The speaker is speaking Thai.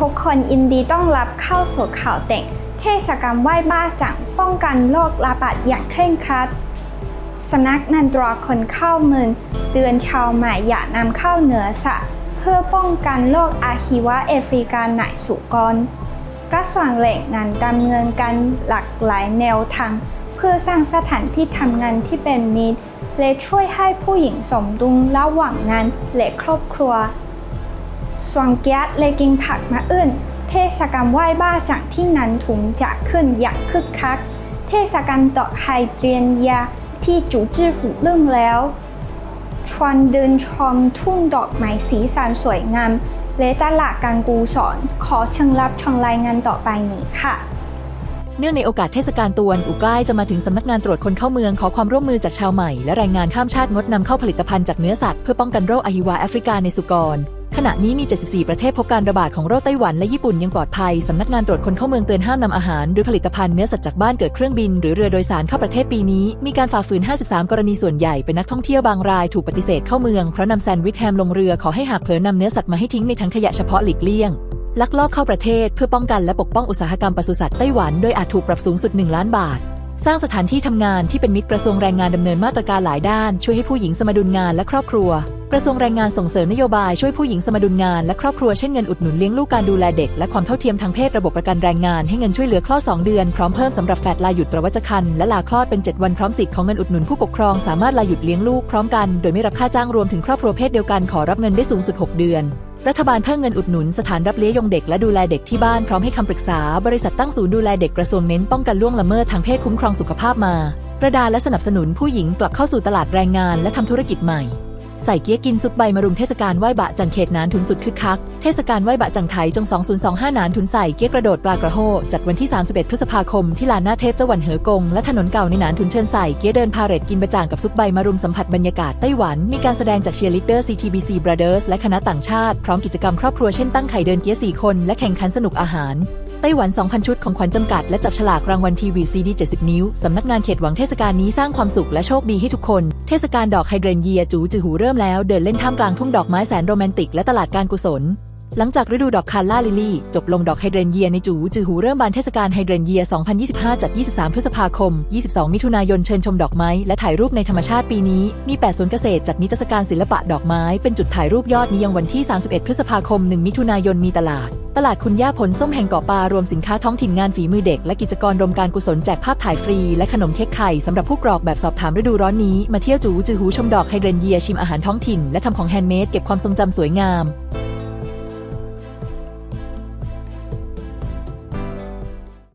ทุกคนยินดีต้องรับเข้าสู่ข่าวเด็กเทศกาลไหว้บ้าจังป้องกันโรคระบาดอย่างเคร่งครัดสำนักนันตราคนเข้าเมืองเตือนชาวใหม่อย่านำเข้าเนื้อสัตว์เพื่อป้องกันโรคอาฮิวะแอฟริกาไหนสุกรกระทรวงแรงงานดำเนินการหลากหลายแนวทาง เพื่อสร้างสถานที่ทำงานที่เป็นมิตร และช่วยให้ผู้หญิงสมดุลระหว่างงานและครอบครัว สวนแก๊สแลกินผักมาอื่น เทศกาลไหว้บ้าจังที่นั้นถุงจะขึ้นอย่างคึกคัก เทศกาลดอกไฮเดรนยาที่จูจื้อหูเรื่องแล้วชวนเดินชมทุ่งดอกไม้สีสันสวยงาม และตลาดการกูสอน ขอเชิญรับชมรายงานต่อไปนี้ค่ะเนื่องในโอกาสเทศกาลตวนอุใกล้จะมาถึงสำนักงานตรวจคนเข้าเมืองขอความร่วมมือจากชาวใหม่และแรงงานข้ามชาติงดนำเข้าผลิตภัณฑ์จากเนื้อสัตว์เพื่อป้องกันโรคอหิวาแอฟริกาในสุกร ขณะนี้มี 74 ประเทศพบการระบาดของโรคไต้หวันและญี่ปุ่นยังปลอดภัย สำนักงานตรวจคนเข้าเมืองเตือนห้ามนำอาหาร หรือผลิตภัณฑ์เนื้อสัตว์จากบ้านเกิดเครื่องบิน หรือเรือโดยสารเข้าประเทศปีนี้ มีการฝ่าฝืน 53 กรณีส่วนใหญ่เป็นนักท่องเที่ยวบางรายถูกปฏิเสธเข้าเมืองเพราะนำแซนด์วิชแฮมลงเรือขอให้หากเผลอนำเนื้อสัตว์มาให้ทิ้งในถังขยะเฉพาะหลีกเลี่ยงลักลอบเข้าประเทศเพื่อป้องกันและปกป้องอุตสาหกรรมปศุสัตว์ไต้หวัน โดยอาจถูกปรับสูงสุด 1 ล้านบาท สร้างสถานที่ทำงานที่เป็นมิตรกระทรวงแรงงานดำเนินมาตรการหลายด้าน ช่วยให้ผู้หญิงสมดุลงานและครอบครัว กระทรวงแรงงานส่งเสริมนโยบายช่วยผู้หญิงสมดุลงานและครอบครัวเช่นเงินอุดหนุนเลี้ยงลูกการดูแลเด็กและความเท่าเทียมทางเพศระบบประกันแรงงานให้เงินช่วยเหลือคลอด 2 เดือน พร้อมเพิ่มสำหรับแฟดลาหยุดประวัชคันและลาคลอดเป็น 7 วันพร้อมสิทธิ์ของเงินอุดหนุนผู้ปกครองสามารถลาหยุดเลี้ยงลูกพร้อมกัน โดยไม่รับค่าจ้างรวมถึงครอบครัวเพศเดียวกันขอรับเงินได้สูงสุด 6 เดือน รัฐบาลเพิ่มเงินอุดหนุนสถานรับเลี้ยงเด็กและดูแลเด็กที่บ้านพร้อมให้คำปรึกษา บริษัทตั้งศูนย์ดูแลเด็กกระทรวงเน้นป้องกันล่วงละเมิดทางเพศคุ้มครองสุขภาพมา ประดาและสนับสนุนผู้หญิงกลับเข้าสู่ตลาดแรงงานและทำธุรกิจใหม่ ใส่เกี๊ยกินซุปใบมารุมเทศกาลไหว้บะจังเขตนานทุนสุดคึกคัก เทศกาลไหว้บะจังไทยจง 2025 นานทุนใส่เกี๊ยกระโดดปลากระโหจัดวันที่ 31 พฤษภาคม ที่ลานหน้าเทพเจ้าหวันเหอกง และถนนเก่าในนานทุนเชิญใส่เกี๊ยเดินพาเรดกินบะจ่างกับซุปใบมารุมสัมผัสบรรยากาศไต้หวัน มีการแสดงจากเชียร์ลีดเดอร์ CTBC Brothers และคณะต่างชาติ พร้อมกิจกรรมครอบครัวเช่นตั้งไข่เดินเกี๊ย4คนและแข่งขันสนุกอาหารไต้หวัน 2,000 ชุดของขวัญจำกัด และจับฉลากรางวัลทีวีซีดี 70 นิ้ว สำนักงานเขตหวังเทศกาลนี้สร้างความสุขและโชคดีให้ทุกคน เทศกาลดอกไฮเดรนเยียจูจือหูเริ่มแล้วเดินเล่นท่ามกลางทุ่งดอกไม้แสนโรแมนติกและตลาดการกุศล หลังจากฤดูดอกคาร่าลิลี่ จบลงดอกไฮเดรนเยียในจูจือหูเริ่มบานเทศกาลไฮเดรนเยีย 2025 จัด 23 พฤษภาคม 22 มิถุนายนเชิญชมดอกไม้ และถ่ายรูปในธรรมชาติปีนี้ มี 8 สวนเกษตรจัดนิทรรศการศิลปะดอกไม้ เป็นจุดถ่ายรูปยอดนิยมวันที่ 31 พฤษภาคม 1 มิถุนายนมีตลาดตลาดคุณย่าผลส้มแห่งเกาะปลารวมสินค้าท้องถิ่นงานฝีมือเด็ก และกิจกรรมการกุศลแจกภาพถ่ายฟรี และขนมเค้กไข่สำหรับผู้กรอกแบบสอบถามฤดูร้อนนี้ มาเที่ยวจูจือหูชมดอกไฮเดรนเยียชิมอาหารท้องถิ่นและทำของแฮนด์เมดเก็บความทรงจำสวยงาม